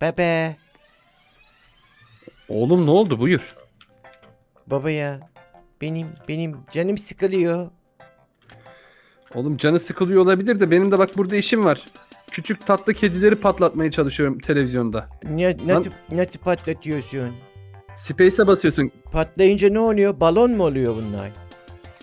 Bebe. Oğlum ne oldu buyur. Baba ya. Benim benim canım sıkılıyor. Oğlum canı sıkılıyor olabilir de benim de bak burada işim var. Küçük tatlı kedileri patlatmaya çalışıyorum televizyonda. Ne, nasıl, nasıl patlatıyorsun? Space'e basıyorsun. Patlayınca ne oluyor? Balon mu oluyor bunlar?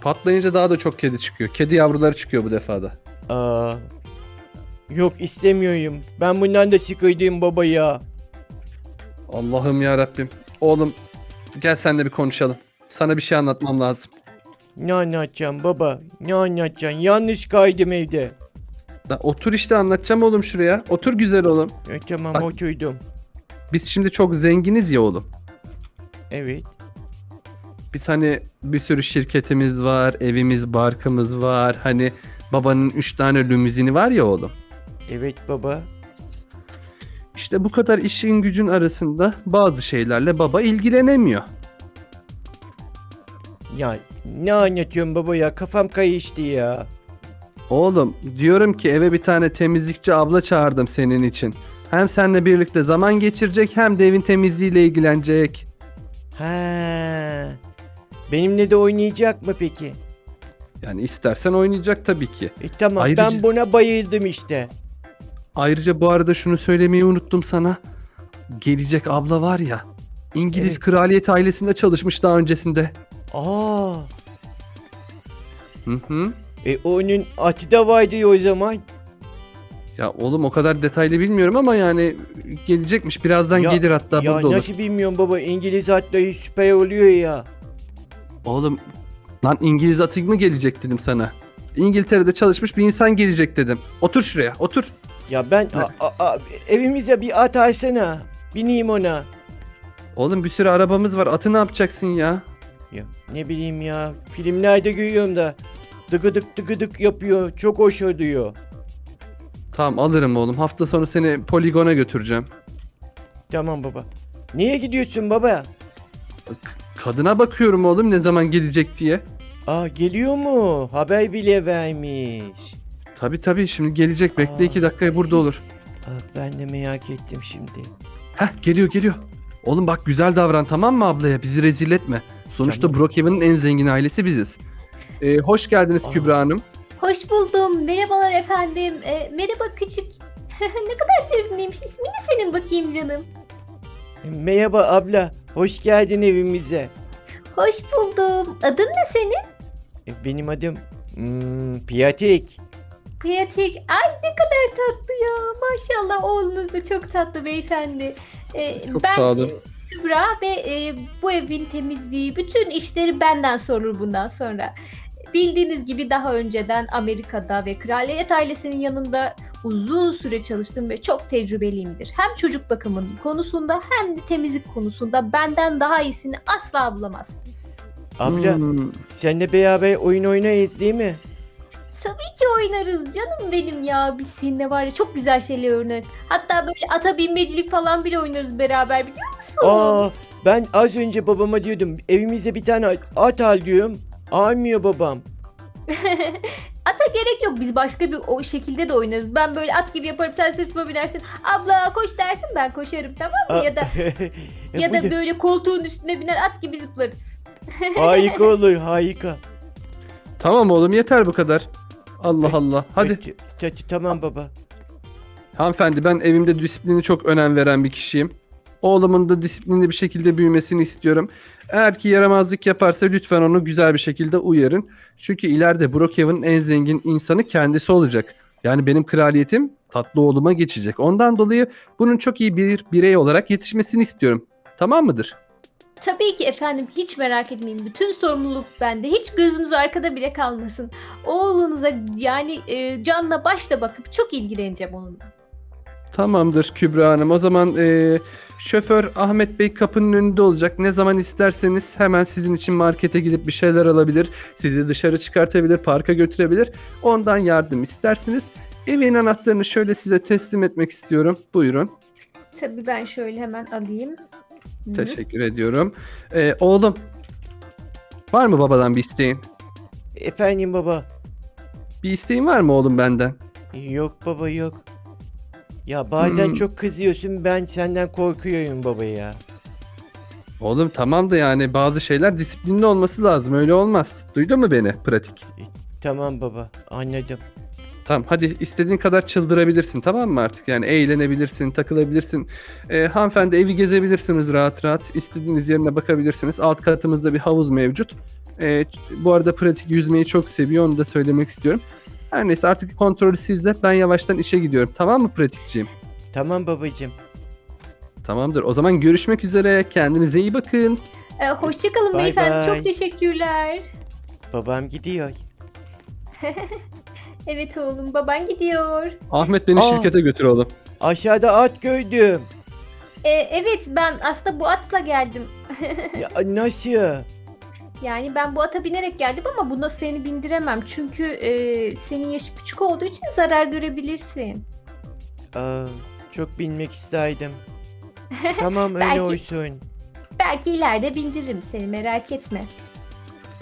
Patlayınca daha da çok kedi çıkıyor. Kedi yavruları çıkıyor bu defada. Aa. Yok istemiyorum. Ben bundan da sıkıldım baba ya. Allah'ım ya Rabbim. Oğlum gel senle bir konuşalım. Sana bir şey anlatmam lazım. Ne anlatacağım baba? Ne anlatacaksın? Yanlış kaydım evde. Da otur işte anlatacağım oğlum şuraya. Otur güzel oğlum. E, tamam Bak. oturdum. Biz şimdi çok zenginiz ya oğlum. Evet. Biz hani bir sürü şirketimiz var, evimiz, barkımız var. Hani babanın 3 tane lümüzini var ya oğlum. Evet baba. İşte bu kadar işin gücün arasında bazı şeylerle baba ilgilenemiyor. Ya ne anlatıyorsun baba ya? Kafam kayıştı ya. Oğlum diyorum ki eve bir tane temizlikçi abla çağırdım senin için. Hem seninle birlikte zaman geçirecek hem de evin temizliğiyle ilgilenecek. Ha. Benimle de oynayacak mı peki? Yani istersen oynayacak tabii ki. E tamam Ayrıca- ben buna bayıldım işte. Ayrıca bu arada şunu söylemeyi unuttum sana. Gelecek abla var ya. İngiliz Evet. kraliyet ailesinde çalışmış daha öncesinde. Aa. Hı hı. E onun atı da vardı o zaman. Ya oğlum o kadar detaylı bilmiyorum ama yani gelecekmiş. Birazdan Ya- gelir hatta ya burada olur. nasıl bilmiyorum baba İngiliz atları süper oluyor ya. Oğlum lan İngiliz atı mı gelecek dedim sana. İngiltere'de çalışmış bir insan gelecek dedim. Otur şuraya otur. Ya ben a- a- a- evimize bir at alsana. Bineyim ona. Oğlum bir sürü arabamız var atı ne yapacaksın ya? Ya ne bileyim ya filmlerde görüyorum da dıgıdık dıgıdık yapıyor. Çok hoş oluyor. Tamam alırım oğlum hafta sonu seni poligona götüreceğim. Tamam baba. Niye gidiyorsun baba? Kadına bakıyorum oğlum ne zaman gelecek diye. Aa geliyor mu? Haber bile vermiş. Tabi tabi şimdi gelecek bekle Aa. iki dakikaya burada olur. Aa, ben de merak ettim şimdi. Heh geliyor geliyor. Oğlum bak güzel davran tamam mı ablaya bizi rezil etme. Sonuçta Tamam. Brookhaven'ın en zengin ailesi biziz. Ee, hoş geldiniz Aa. Kübra Hanım. Hoş buldum. Merhabalar efendim. E, merhaba küçük. ne kadar sevimliymiş. İsmi ne senin bakayım canım? Merhaba abla. Hoş geldin evimize. Hoş buldum. Adın ne senin? E, Benim adım hmm, Piyatik. Pratik. Ay ne kadar tatlı ya. Maşallah oğlunuz da çok tatlı beyefendi. E, Çok ben sağ olun. Kübra ve e, bu evin temizliği, bütün işleri benden sorulur bundan sonra. Bildiğiniz gibi daha önceden Amerika'da ve kraliyet ailesinin yanında uzun süre çalıştım ve çok tecrübeliyimdir. Hem çocuk bakımının konusunda hem de temizlik konusunda benden daha iyisini asla bulamazsınız. Abla Hmm, seninle beraber oyun oynayız değil mi? Tabii ki oynarız canım benim ya. Biz seninle var ya çok güzel şeyler oynarız. Hatta böyle ata binmecilik falan bile oynarız beraber biliyor musun? Aa ben az önce babama diyordum evimize bir tane at al diyorum. Almıyor babam. Ata gerek yok. Biz başka bir o şekilde de oynarız. Ben böyle at gibi yaparım. Sen sırtıma binersin. Abla koş dersin ben koşarım tamam mı? Aa, Ya da ya da böyle koltuğun üstüne biner at gibi zıplarız. harika olur harika. tamam oğlum yeter bu kadar. Allah Allah. Hadi. T- t- tamam baba. Hanımefendi ben evimde disiplini çok önem veren bir kişiyim. Oğlumun da disiplinli bir şekilde büyümesini istiyorum. Eğer ki yaramazlık yaparsa lütfen onu güzel bir şekilde uyarın. Çünkü ileride Brookhaven'ın en zengin insanı kendisi olacak. Yani benim kraliyetim tatlı oğluma geçecek. Ondan dolayı bunun çok iyi bir birey olarak yetişmesini istiyorum. Tamam mıdır? Tabii ki efendim hiç merak etmeyin. Bütün sorumluluk bende. Hiç gözünüz arkada bile kalmasın. Oğlunuza yani e, canla başla bakıp çok ilgileneceğim onunla. Tamamdır Kübra Hanım. O zaman eee, şoför Ahmet Bey kapının önünde olacak. Ne zaman isterseniz hemen sizin için markete gidip bir şeyler alabilir. Sizi dışarı çıkartabilir, parka götürebilir. Ondan yardım istersiniz. Evin anahtarını şöyle size teslim etmek istiyorum. Buyurun. Tabii ben şöyle hemen alayım. Teşekkür ediyorum. Eee, oğlum, var mı babadan bir isteğin? Efendim baba. Bir isteğin var mı oğlum benden? Yok baba yok. Ya bazen Hmm. çok kızıyorsun ben senden korkuyorum baba ya. Oğlum tamam da yani bazı şeyler disiplinli olması lazım. Öyle olmaz. Duydun mu beni? Pratik. Tamam baba anladım. Tamam hadi istediğin kadar çıldırabilirsin tamam mı artık? Yani eğlenebilirsin, takılabilirsin. Ee, hanımefendi evi gezebilirsiniz rahat rahat. İstediğiniz yerine bakabilirsiniz. Alt katımızda bir havuz mevcut. Ee, bu arada pratik yüzmeyi çok seviyor onu da söylemek istiyorum. Her neyse artık kontrolü sizde. Ben yavaştan işe gidiyorum. Tamam mı pratikçiyim? Tamam babacığım. Tamamdır. O zaman görüşmek üzere. Kendinize iyi bakın. Ee, hoşçakalın Bay beyefendi. bay. Çok teşekkürler. Babam gidiyor. Evet oğlum baban gidiyor. Ahmet beni Aa. şirkete götür oğlum. Aşağıda at gördüm. Ee, evet ben aslında bu atla geldim. Ya nasıl? Yani ben bu ata binerek geldim ama buna seni bindiremem. Çünkü e, senin yaşı küçük olduğu için zarar görebilirsin. Aa, çok bilmek isterdim. Tamam öyle Belki- olsun. Belki ileride bindiririm seni merak etme.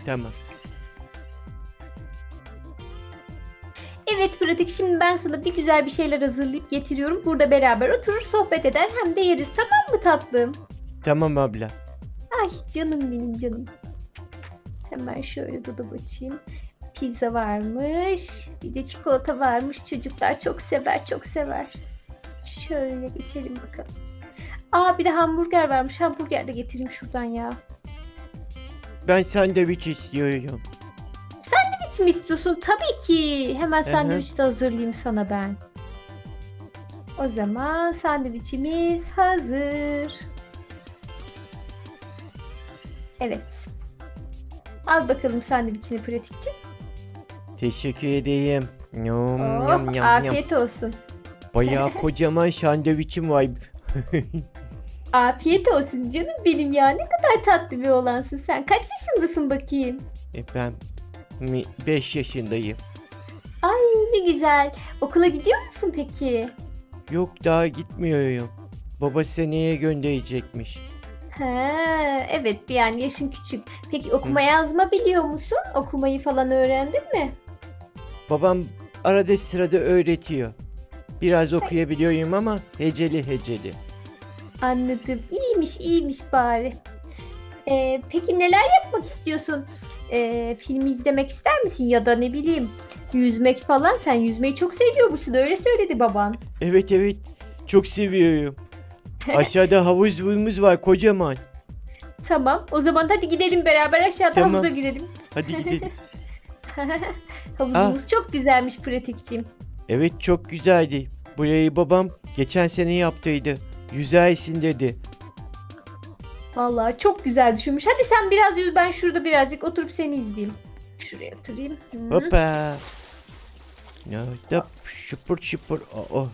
Tamam. Evet pratik şimdi ben sana bir güzel bir şeyler hazırlayıp getiriyorum. Burada beraber oturur sohbet eder hem de yeriz tamam mı tatlım? Tamam abla. Ay canım benim canım. Hemen şöyle dolap açayım. Pizza varmış. Bir de çikolata varmış. Çocuklar çok sever çok sever. Şöyle geçelim bakalım. Aa bir de hamburger varmış. Hamburger de getireyim şuradan ya. Ben sandviç istiyorum. Hiç mi istiyorsun? Tabii ki. Hemen hı. sandviç de hazırlayayım sana ben. O zaman sandviçimiz hazır. Evet. Al bakalım sandviçini pratikçi. Teşekkür edeyim. Yum, Oh, yum, yum, yum. afiyet olsun. Bayağı kocaman sandviçim var. Afiyet olsun canım benim ya. Ne kadar tatlı bir olansın sen. Kaç yaşındasın bakayım? E ben 5 yaşındayım. Ne güzel. Okula gidiyor musun peki? Yok daha gitmiyorum. Baba seneye gönderecekmiş. Ha, evet yani yaşın küçük. Peki okuma yazma biliyor musun? Okumayı falan öğrendin mi? Babam arada sırada öğretiyor. Biraz okuyabiliyorum ama heceli heceli. Anladım. İyiymiş, iyiymiş bari. Ee, peki neler yapmak istiyorsun? Ee, filmi izlemek ister misin? Ya da ne bileyim yüzmek falan. Sen yüzmeyi çok seviyormuşsun. Öyle söyledi baban. Evet evet çok seviyorum. Aşağıda havuzumuz var kocaman. Tamam. O zaman hadi gidelim beraber aşağıda Tamam. havuza girelim. Hadi gidelim. Havuzumuz çok güzelmiş pratikçim. Evet çok güzeldi. Burayı babam geçen sene yaptıydı. Yüzersin dedi. Vallahi çok güzel düşünmüş. Hadi sen biraz yüz ben şurada birazcık oturup seni izleyeyim. Şuraya oturayım. Hı. Hoppa. Ya da şıpır şıpır. Aa,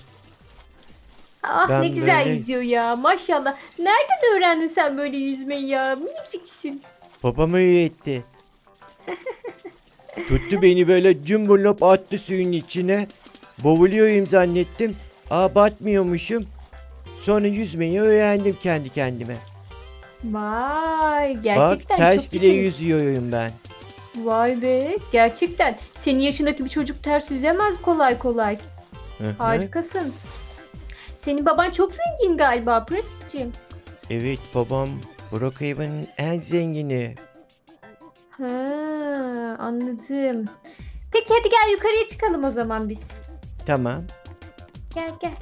Ah Ben ne güzel böyle- yüzüyor ya maşallah. Nereden öğrendin sen böyle yüzmeyi ya? Miniciksin. babam öğretti. Tuttu beni böyle cumburlop attı suyun içine. Boğuluyorum zannettim. Aa batmıyormuşum. Sonra yüzmeyi öğrendim kendi kendime. Vay Bak gerçekten ters çok bile iyi. yüzüyorum ben. Vay be gerçekten. Senin yaşındaki bir çocuk ters yüzemez kolay kolay. Hı hı. Harikasın. Senin baban çok zengin galiba pratikçim. Evet babam Brookhaven'ın en zengini. Ha, anladım. Peki hadi gel yukarıya çıkalım o zaman biz. Tamam. Gel gel.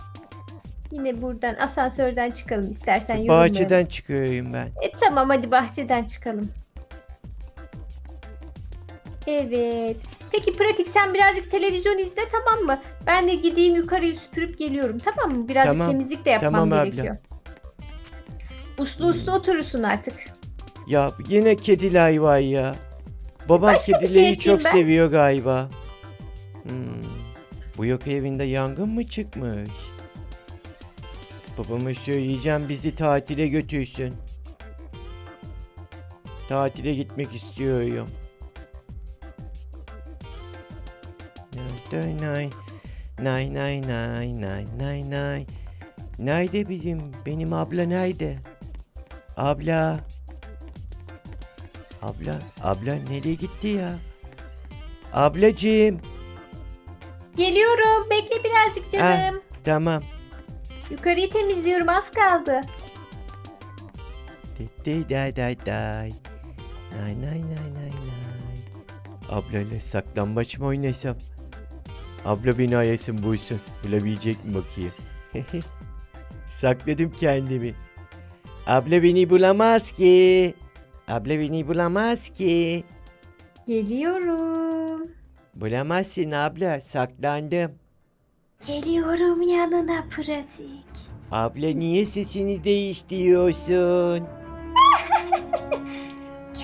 Yine buradan asansörden çıkalım istersen yorulmayalım. Bahçeden çıkıyorum ben. E tamam hadi bahçeden çıkalım. Evet. Peki pratik sen birazcık televizyon izle tamam mı? Ben de gideyim yukarıyı süpürüp geliyorum tamam mı? Birazcık Tamam. temizlik de yapmam Tamam abla. gerekiyor. Uslu uslu oturursun artık. Ya yine kediler var ya. Babam Başka bir şey çok ben. seviyor galiba. Hmm. Bu yok evinde yangın mı çıkmış? Babama söyleyeceğim bizi tatile götürsün. Tatile gitmek istiyorum. Nay nay nay nay nay nay nay nay. Nerede bizim? Benim abla nerede? Abla. Abla, abla nereye gitti ya? Ablacığım. Geliyorum bekle birazcık canım. Tamam. Yukarıyı temizliyorum az kaldı. Day day day day. Nay nay nay nay nay. Ablayla saklambaç mı oynasam? Abla beni ayasın bulsun. Bulabilecek mi bakayım? Sakladım kendimi. Abla beni bulamaz ki. Abla beni bulamaz ki. Geliyorum. Bulamazsın abla. Saklandım. Geliyorum yanına pratik. Abla niye sesini değiştiriyorsun?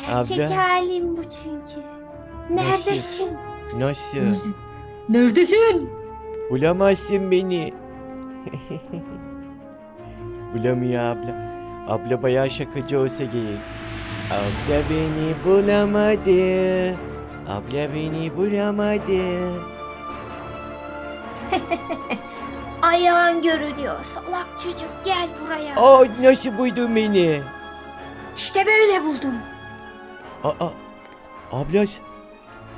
Gerçek Abla. halim bu çünkü. Neredesin? Nasıl? Neredesin? Bulamazsın beni. Bulamıyor abla. Abla bayağı şakacı olsa gerek. Abla beni bulamadı. Abla beni bulamadı. Ayağın görünüyor. Salak çocuk gel buraya. Aa nasıl buldun beni? İşte böyle buldum. Aa, abla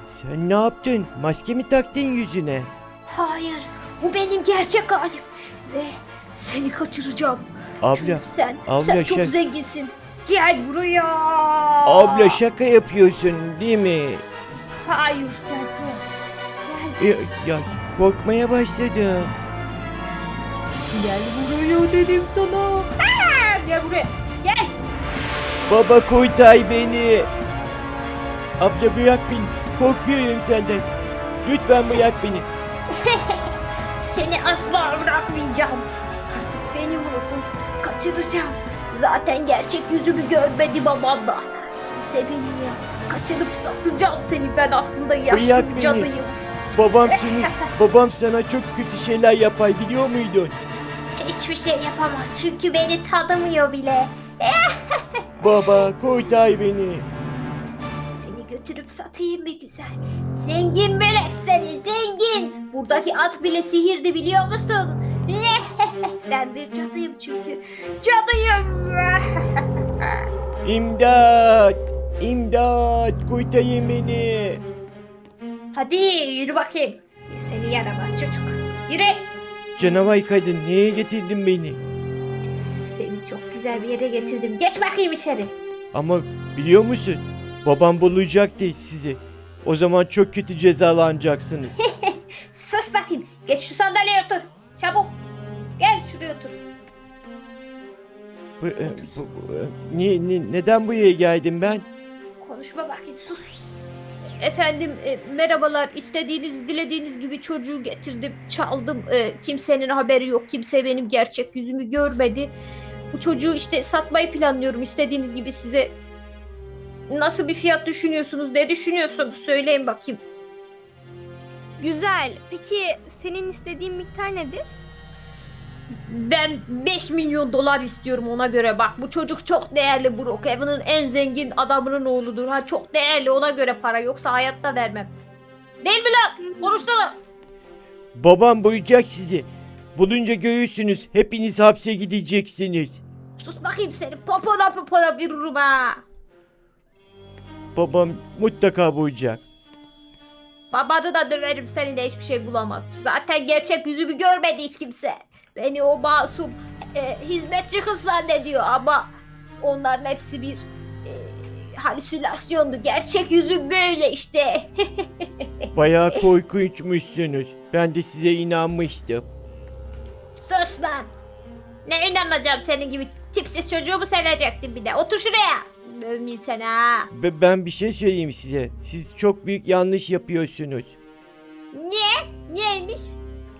sen ne yaptın? Maske mi taktın yüzüne? Hayır, bu benim gerçek halim ve seni kaçıracağım. Abla, Çünkü sen, abla sen çok şey- zenginsin. Gel buraya. abla şaka yapıyorsun değil mi? Hayır, gel buraya. Gel, Ya, ya korkmaya başladım. gel buraya dedim sana. Aa, gel buraya. Gel. Baba kurtar beni. Abla bırak beni. Korkuyorum senden. Lütfen bırak beni. Seni asla bırakmayacağım. Artık beni vurdun. Kaçıracağım. Zaten gerçek yüzümü görmedi baban da. Kimse bilmiyor. Kaçırıp satacağım seni ben aslında yaşlı bir beni. cadıyım. Babam seni, babam sana çok kötü şeyler yapar biliyor muydun? Hiçbir şey yapamaz çünkü beni tanımıyor bile. Baba kurtar beni. Seni götürüp satayım mı güzel? Zengin melek seni zengin. Buradaki at bile sihirdi biliyor musun? ben bir cadıyım çünkü. Cadıyım. İmdat! İmdat! Kurtarın beni. Hadi yürü bakayım. Seni yaramaz çocuk. Yürü. Canavar kadın neye getirdin beni? Seni çok güzel bir yere getirdim. Geç bakayım içeri. Ama biliyor musun? Babam bulacaktı sizi. O zaman çok kötü cezalanacaksınız. Sus bakayım. Geç şu sandalyeye otur. Çabuk. Gel şuraya otur. Bu, e, bu- bu, e, niye, ni- neden buraya geldim ben? Konuşma bakayım sus. Efendim e, merhabalar istediğiniz dilediğiniz gibi çocuğu getirdim çaldım E, kimsenin haberi yok kimse benim gerçek yüzümü görmedi bu çocuğu işte satmayı planlıyorum istediğiniz gibi size nasıl bir fiyat düşünüyorsunuz ne düşünüyorsunuz söyleyin bakayım Güzel. Peki senin istediğin miktar nedir? Ben 5 milyon dolar istiyorum ona göre bak bu çocuk çok değerli Brookhaven'ın en zengin adamının oğludur ha çok değerli ona göre para yoksa hayatta vermem değil mi lan konuşsana Babam bulacak sizi. Bulunca görürsünüz. Hepiniz hapse gideceksiniz. Sus bakayım seni popona popona vururum ha. Babam mutlaka bulacak. Babanı da döverim seni de hiçbir şey bulamaz. Zaten gerçek yüzümü görmedi hiç kimse. Beni o masum e, hizmetçi kız zannediyor ama onların hepsi bir e, halüsinasyondu. Gerçek yüzüm böyle işte. Bayağı korkunçmuşsunuz. Ben de size inanmıştım. Sus lan. Ne inanacağım senin gibi tipsiz çocuğu mu sevecektin bir de? Otur şuraya. Dövmeyeyim seni ha. Ve ben bir şey söyleyeyim size. Siz çok büyük yanlış yapıyorsunuz. Niye? Niyeymiş?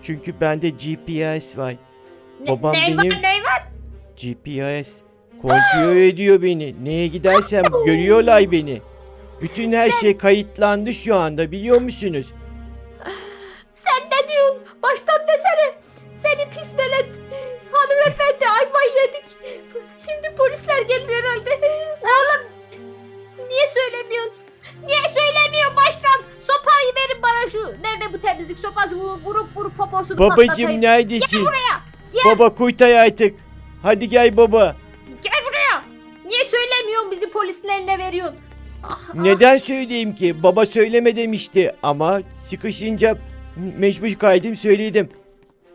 Çünkü bende GPS var. Babam ney benim- var ney var? GPS kontrol ediyor beni. Neye gidersem görüyorlar beni. Bütün her şey kayıtlandı şu anda biliyor musunuz? Sen ne diyorsun? Baştan desene. Seni pis velet. Hanımefendi ayvayı yedik. Şimdi polisler gelir herhalde. Oğlum niye söylemiyorsun? Niye söylemiyorsun baştan? Sopayı verin bana şu. Nerede bu temizlik sopası? Vurup vurup poposunu Babacım patlatayım. neredesin? buraya. Gel. Baba kurtar artık. Hadi gel baba. Gel buraya. Niye söylemiyorsun bizi polisin eline veriyorsun? Ah, ah. Neden söyleyeyim ki? Baba söyleme demişti ama sıkışınca mecbur kaydım söyledim.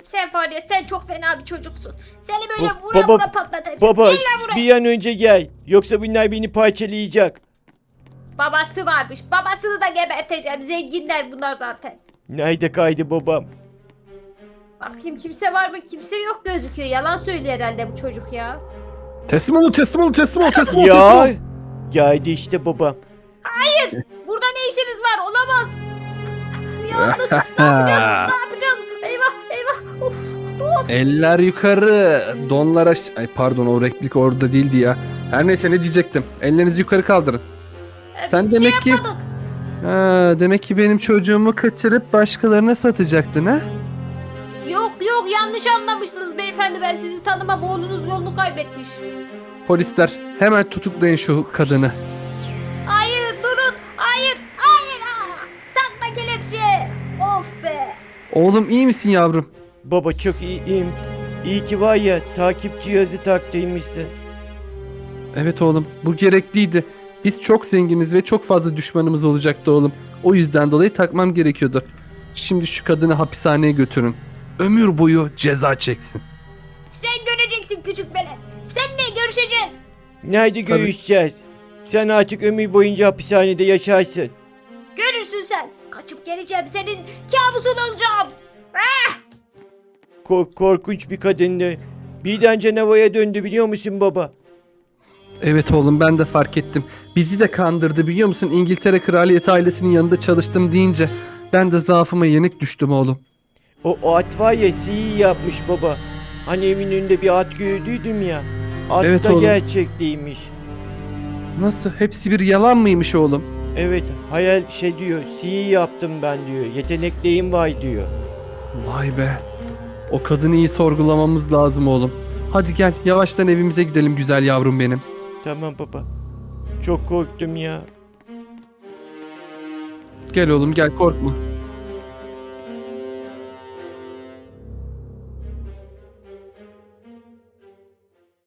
Sen var ya sen çok fena bir çocuksun. Seni böyle Bu- vura baba- vura patlatacağım. Baba Gel lan buraya. bir an önce gel. Yoksa bunlar beni parçalayacak. Babası varmış. Babasını da geberteceğim. Zenginler bunlar zaten. Nerede kaydı babam? Bakayım kimse var mı? Kimse yok gözüküyor. Yalan söylüyor herhalde bu çocuk ya. Teslim olun teslim olun teslim olun teslim olun. teslim Ya geldi işte babam. Burada ne işiniz var? Olamaz. Yandık. ne yapacağız? Ne yapacağız? Eyvah eyvah. Of. Eller yukarı. Donlar aş... Ay pardon o replik orada değildi ya. Her neyse ne diyecektim. Ellerinizi yukarı kaldırın. Sen demek şey ki-. Ha, demek ki benim çocuğumu kaçırıp başkalarına satacaktın ha? Yok yanlış anlamışsınız beyefendi. Ben sizi tanımam. Oğlunuz yolunu kaybetmiş. Polisler hemen tutuklayın şu kadını. Hayır durun. Hayır. Hayır. Aa, takma kelepçe. Of be. Oğlum iyi misin yavrum? Baba çok iyiyim. İyi ki var ya takip cihazı taktıymışsın. Evet oğlum bu gerekliydi. Biz çok zenginiz ve çok fazla düşmanımız olacaktı oğlum. O yüzden dolayı takmam gerekiyordu. Şimdi şu kadını hapishaneye götürün. Ömür boyu ceza çeksin. Sen göreceksin küçük velet. Seninle görüşeceğiz. Nerede Tabii. görüşeceğiz? Sen artık ömür boyunca hapishanede yaşarsın. Görürsün sen. Kaçıp geleceğim senin kabusun olacağım. Kork- korkunç bir kadındı. Birden canavaya döndü biliyor musun baba? Evet oğlum ben de fark ettim. Bizi de kandırdı biliyor musun? İngiltere kraliyet ailesinin yanında çalıştım deyince ben de zaafıma yenik düştüm oğlum. O, o at var ya iyi yapmış baba. Hani evin önünde bir at gördüydüm ya. At Evet da oğlum. gerçekteymiş. Nasıl? Hepsi bir yalan mıymış oğlum? Evet hayal şey diyor. iyi yaptım ben diyor. Yetenekliyim var diyor. Vay be. O kadını iyi sorgulamamız lazım oğlum. Hadi gel yavaştan evimize gidelim güzel yavrum benim. Tamam baba. Çok korktum ya. Gel oğlum gel korkma.